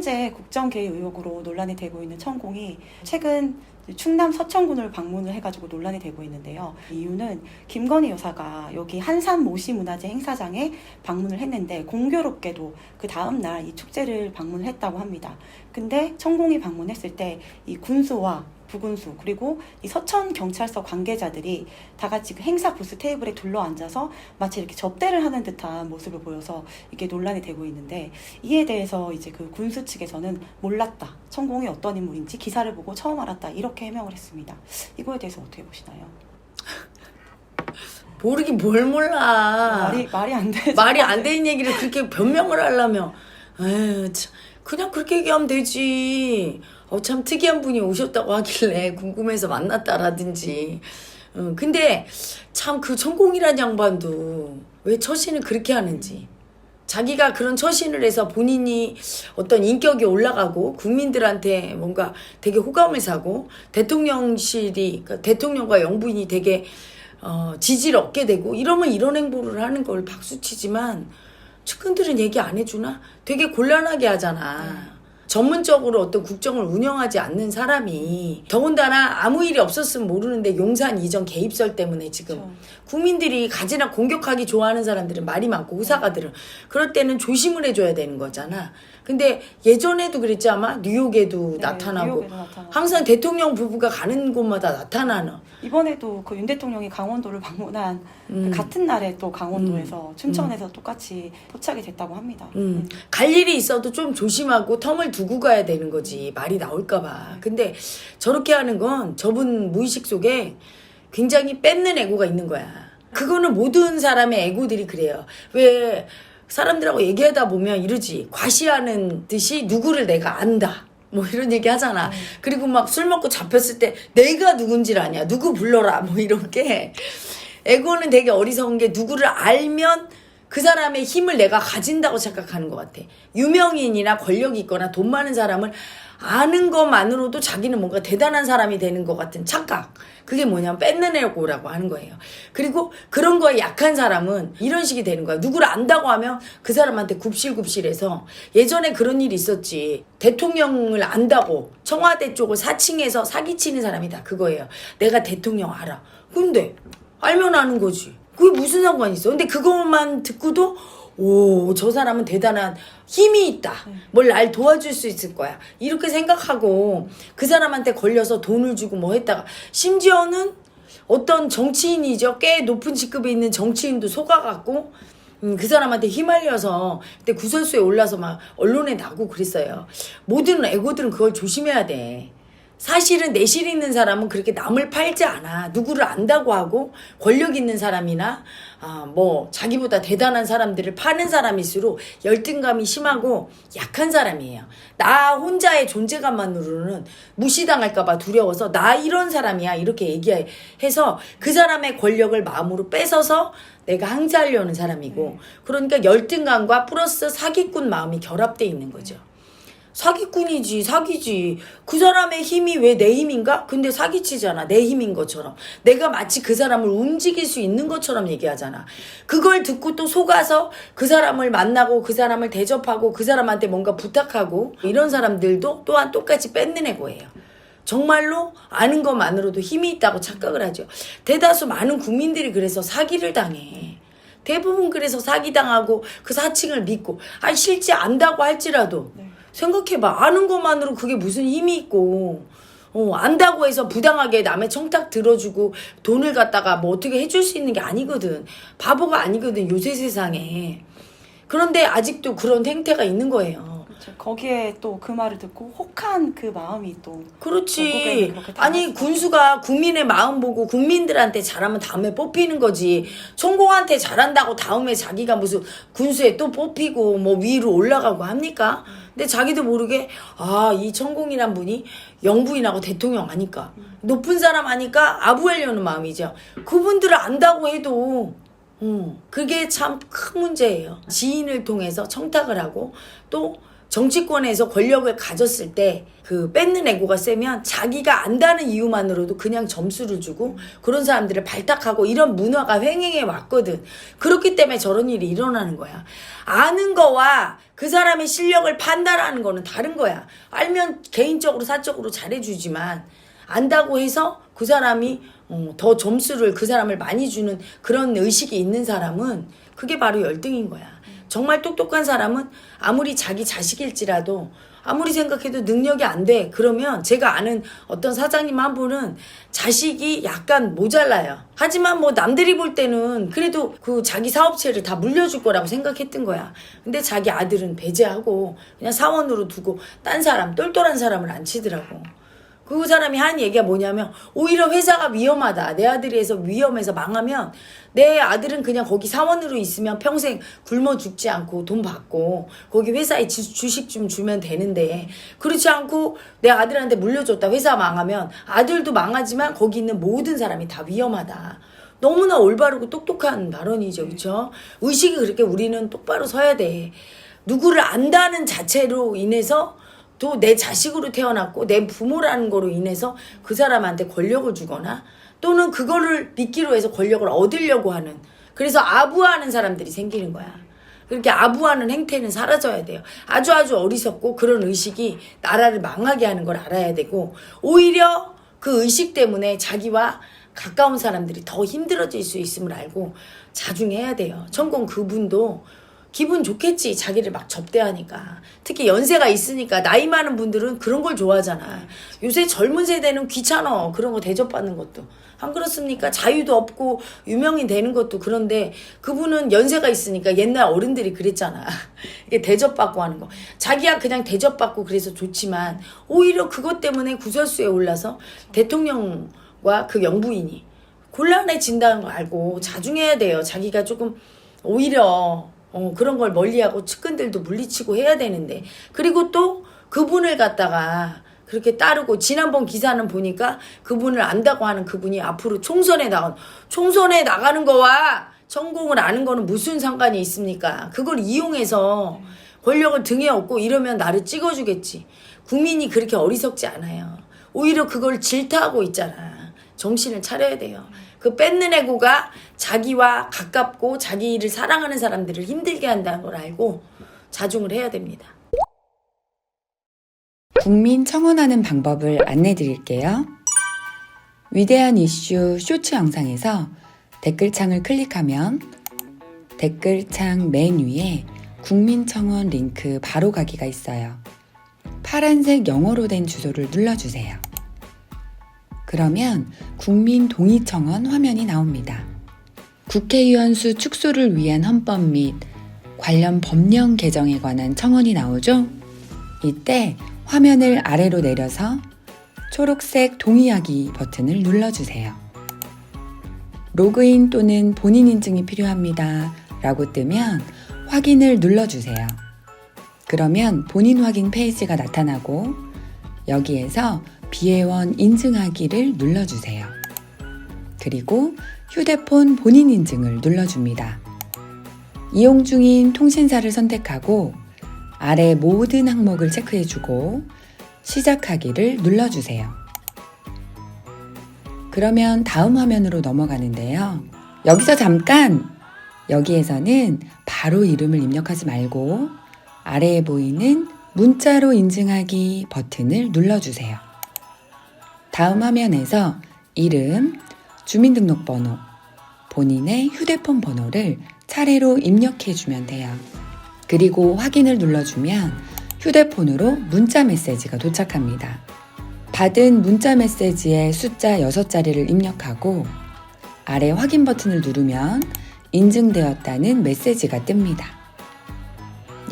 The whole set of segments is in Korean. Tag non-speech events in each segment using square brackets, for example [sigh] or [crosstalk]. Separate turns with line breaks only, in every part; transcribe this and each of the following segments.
현재 국정 개입 의혹으로 논란이 되고 있는 천공이 최근 충남 서천군을 방문을 해가지고 논란이 되고 있는데요. 이유는 김건희 여사가 여기 한산 모시 문화재 행사장에 방문을 했는데 공교롭게도 그 다음 날 이 축제를 방문을 했다고 합니다. 근데 천공이 방문했을 때 이 군수와 부군수 그리고 이 서천 경찰서 관계자들이 다 같이 그 행사 부스 테이블에 둘러 앉아서 마치 이렇게 접대를 하는 듯한 모습을 보여서 이게 논란이 되고 있는데 이에 대해서 이제 그 군수 측에서는 몰랐다. 천공이 어떤 인물인지 기사를 보고 처음 알았다. 이렇게 해명을 했습니다. 이거에 대해서 어떻게 보시나요? [laughs]
모르긴 뭘 몰라.
말이 말이 안 되죠.
말이 안 되는 얘기를 그렇게 변명을 하려면 에휴, 참, 그냥 그렇게 얘기하면 되지. 어, 참 특이한 분이 오셨다고 하길래 [laughs] 궁금해서 만났다라든지. 어, 근데 참 그 천공이란 양반도 왜 처신을 그렇게 하는지. 자기가 그런 처신을 해서 본인이 어떤 인격이 올라가고 국민들한테 뭔가 되게 호감을 사고 대통령실이 그러니까 대통령과 영부인이 되게 어, 지지를 얻게 되고 이러면 이런 행보를 하는 걸 박수치지만 측근들은 얘기 안 해주나? 되게 곤란하게 하잖아. 전문적으로 어떤 국정을 운영하지 않는 사람이 더군다나 아무 일이 없었으면 모르는데 용산 이전 개입설 때문에 지금
그렇죠.
국민들이 가지나 공격하기 좋아하는 사람들은 말이 많고 호사가들은 그럴 때는 조심을 해줘야 되는 거잖아. 근데 예전에도 그랬지 아마 뉴욕에도
네,
나타나고
뉴욕에도 나타나고.
항상 대통령 부부가 가는 곳마다 나타나는
이번에도 그 윤 대통령이 강원도를 방문한 그
음.
같은 날에 또 강원도에서 춘천에서 똑같이 도착이 됐다고 합니다.
음, 갈 일이 있어도 좀 조심하고 텀을 두고 가야 되는 거지. 말이 나올까봐. 근데 저렇게 하는 건 저분 무의식 속에 굉장히 뺏는 애고가 있는 거야. 그거는 모든 사람의 애고들이 그래요. 왜 사람들하고 얘기하다 보면 이러지. 과시하는 듯이 누구를 내가 안다. 뭐 이런 얘기 하잖아. 그리고 막 술 먹고 잡혔을 때 내가 누군지를 아냐. 누구 불러라. 뭐 이런 게. 에고는 되게 어리석은 게 누구를 알면 그 사람의 힘을 내가 가진다고 착각하는 것 같아. 유명인이나 권력이 있거나 돈 많은 사람을 아는 것만으로도 자기는 뭔가 대단한 사람이 되는 것 같은 착각. 그게 뭐냐면 뺏는 애고라고 하는 거예요. 그리고 그런 거에 약한 사람은 이런 식이 되는 거야. 누구를 안다고 하면 그 사람한테 굽실굽실해서 예전에 그런 일이 있었지. 대통령을 안다고 청와대 쪽을 사칭해서 사기치는 사람이다. 그거예요. 내가 대통령 알아. 근데 알면 아는 거지. 그게 무슨 상관이 있어? 근데 그것만 듣고도 오, 저 사람은 대단한 힘이 있다. 뭘 날 도와줄 수 있을 거야. 이렇게 생각하고 그 사람한테 걸려서 돈을 주고 뭐 했다가 심지어는 어떤 정치인이죠. 꽤 높은 직급에 있는 정치인도 속아갖고 음, 그 사람한테 휘말려서 그때 구설수에 올라서 막 언론에 나고 그랬어요. 모든 애고들은 그걸 조심해야 돼. 사실은 내실 있는 사람은 그렇게 남을 팔지 않아. 누구를 안다고 하고 권력 있는 사람이나 아, 뭐 자기보다 대단한 사람들을 파는 사람일수록 열등감이 심하고 약한 사람이에요. 나 혼자의 존재감만으로는 무시당할까봐 두려워서 나 이런 사람이야 이렇게 얘기해서 그 사람의 권력을 마음으로 뺏어서 내가 항제하려는 사람이고 그러니까 열등감과 플러스 사기꾼 마음이 결합돼 있는 거죠. 사기꾼이지 사기지. 그 사람의 힘이 왜 내 힘인가? 근데 사기치잖아 내 힘인 것처럼. 내가 마치 그 사람을 움직일 수 있는 것처럼 얘기하잖아. 그걸 듣고 또 속아서 그 사람을 만나고 그 사람을 대접하고 그 사람한테 뭔가 부탁하고 이런 사람들도 또한 똑같이 뺏는 애고예요. 정말로 아는 것만으로도 힘이 있다고 착각을 하죠. 대다수 많은 국민들이 그래서 사기를 당해. 대부분 그래서 사기당하고 그 사칭을 믿고. 아니 실제 안다고 할지라도
네.
생각해봐. 아는 것만으로 그게 무슨 힘이 있고, 어, 안다고 해서 부당하게 남의 청탁 들어주고 돈을 갖다가 뭐 어떻게 해줄 수 있는 게 아니거든. 바보가 아니거든, 요새 세상에. 그런데 아직도 그런 행태가 있는 거예요.
그렇죠. 거기에 또 그 말을 듣고 혹한 그 마음이 또
그렇지.
결국에는 그렇게
아니, 군수가 국민의 마음 보고 국민들한테 잘하면 다음에 뽑히는 거지. 총공한테 잘한다고 다음에 자기가 무슨 군수에 또 뽑히고 뭐 위로 올라가고 합니까? 근데 자기도 모르게, 아, 이 천공이란 분이 영부인하고 대통령 아니까. 높은 사람 아니까 아부하려는 마음이죠. 그분들을 안다고 해도, 음, 그게 참 큰 문제예요. 지인을 통해서 청탁을 하고 또 정치권에서 권력을 가졌을 때 그 뺏는 애고가 세면 자기가 안다는 이유만으로도 그냥 점수를 주고 그런 사람들을 발탁하고 이런 문화가 횡행해 왔거든. 그렇기 때문에 저런 일이 일어나는 거야. 아는 거와 그 사람의 실력을 판단하는 거는 다른 거야. 알면 개인적으로 사적으로 잘해주지만 안다고 해서 그 사람이 어, 더 점수를 그 사람을 많이 주는 그런 의식이 있는 사람은 그게 바로 열등인 거야. 정말 똑똑한 사람은 아무리 자기 자식일지라도 아무리 생각해도 능력이 안 돼. 그러면 제가 아는 어떤 사장님 한 분은 자식이 약간 모자라요. 하지만 뭐 남들이 볼 때는 그래도 그 자기 사업체를 다 물려줄 거라고 생각했던 거야. 근데 자기 아들은 배제하고 그냥 사원으로 두고 딴 사람, 똘똘한 사람을 안 치더라고. 그 사람이 한 얘기가 뭐냐면 오히려 회사가 위험하다. 내 아들이 해서 위험해서 망하면 내 아들은 그냥 거기 사원으로 있으면 평생 굶어 죽지 않고 돈 받고 거기 회사에 지- 주식 좀 주면 되는데 그렇지 않고 내 아들한테 물려줬다. 회사 망하면 아들도 망하지만 거기 있는 모든 사람이 다 위험하다. 너무나 올바르고 똑똑한 발언이죠. 그렇죠? 의식이 그렇게 우리는 똑바로 서야 돼. 누구를 안다는 자체로 인해서 또 내 자식으로 태어났고 내 부모라는 거로 인해서 그 사람한테 권력을 주거나 또는 그거를 믿기로 해서 권력을 얻으려고 하는 그래서 아부하는 사람들이 생기는 거야. 그렇게 아부하는 행태는 사라져야 돼요. 아주 아주 어리석고 그런 의식이 나라를 망하게 하는 걸 알아야 되고 오히려 그 의식 때문에 자기와 가까운 사람들이 더 힘들어질 수 있음을 알고 자중해야 돼요. 천공 그분도 기분 좋겠지 자기를 막 접대하니까. 특히 연세가 있으니까 나이 많은 분들은 그런 걸 좋아하잖아. 요새 젊은 세대는 귀찮아. 그런 거 대접받는 것도. 안 그렇습니까? 자유도 없고 유명인 되는 것도 그런데 그분은 연세가 있으니까 옛날 어른들이 그랬잖아. [laughs] 이게 대접받고 하는 거. 자기야 그냥 대접받고 그래서 좋지만 오히려 그것 때문에 구설수에 올라서 대통령과 그 영부인이 곤란해진다는 걸 알고 자중해야 돼요. 자기가 조금 오히려 어, 그런 걸 멀리하고 측근들도 물리치고 해야 되는데 그리고 또 그분을 갖다가 그렇게 따르고 지난번 기사는 보니까 그분을 안다고 하는 그분이 앞으로 총선에 나온 총선에 나가는 거와 전공을 아는 거는 무슨 상관이 있습니까? 그걸 이용해서 권력을 등에 업고 이러면 나를 찍어주겠지. 국민이 그렇게 어리석지 않아요. 오히려 그걸 질타하고 있잖아. 정신을 차려야 돼요. 그 뺏는 애고가 자기와 가깝고 자기를 사랑하는 사람들을 힘들게 한다는 걸 알고 자중을 해야 됩니다.
국민 청원하는 방법을 안내 드릴게요. 위대한 이슈 쇼츠 영상에서 댓글창을 클릭하면 댓글창 맨 위에 국민 청원 링크 바로 가기가 있어요. 파란색 영어로 된 주소를 눌러주세요. 그러면 국민 동의 청원 화면이 나옵니다. 국회의원 수 축소를 위한 헌법 및 관련 법령 개정에 관한 청원이 나오죠? 이때 화면을 아래로 내려서 초록색 동의하기 버튼을 눌러주세요. 로그인 또는 본인 인증이 필요합니다. 라고 뜨면 확인을 눌러주세요. 그러면 본인 확인 페이지가 나타나고 여기에서 비회원 인증하기를 눌러주세요. 그리고 휴대폰 본인 인증을 눌러줍니다. 이용 중인 통신사를 선택하고 아래 모든 항목을 체크해주고 시작하기를 눌러주세요. 그러면 다음 화면으로 넘어가는데요. 여기서 잠깐! 여기에서는 바로 이름을 입력하지 말고 아래에 보이는 문자로 인증하기 버튼을 눌러주세요. 다음 화면에서 이름, 주민등록번호, 본인의 휴대폰 번호를 차례로 입력해 주면 돼요. 그리고 확인을 눌러주면 휴대폰으로 문자 메시지가 도착합니다. 받은 문자 메시지의 숫자 6자리를 입력하고 아래 확인 버튼을 누르면 인증되었다는 메시지가 뜹니다.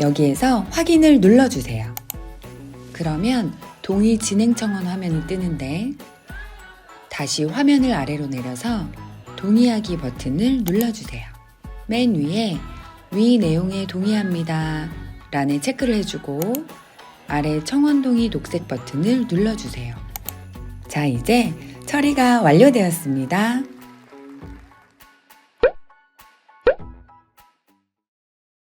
여기에서 확인을 눌러주세요. 그러면 동의 진행 청원 화면이 뜨는데 다시 화면을 아래로 내려서 동의하기 버튼을 눌러주세요. 맨 위에 위 내용에 동의합니다. 란에 체크를 해주고 아래 청원 동의 녹색 버튼을 눌러주세요. 자, 이제 처리가 완료되었습니다.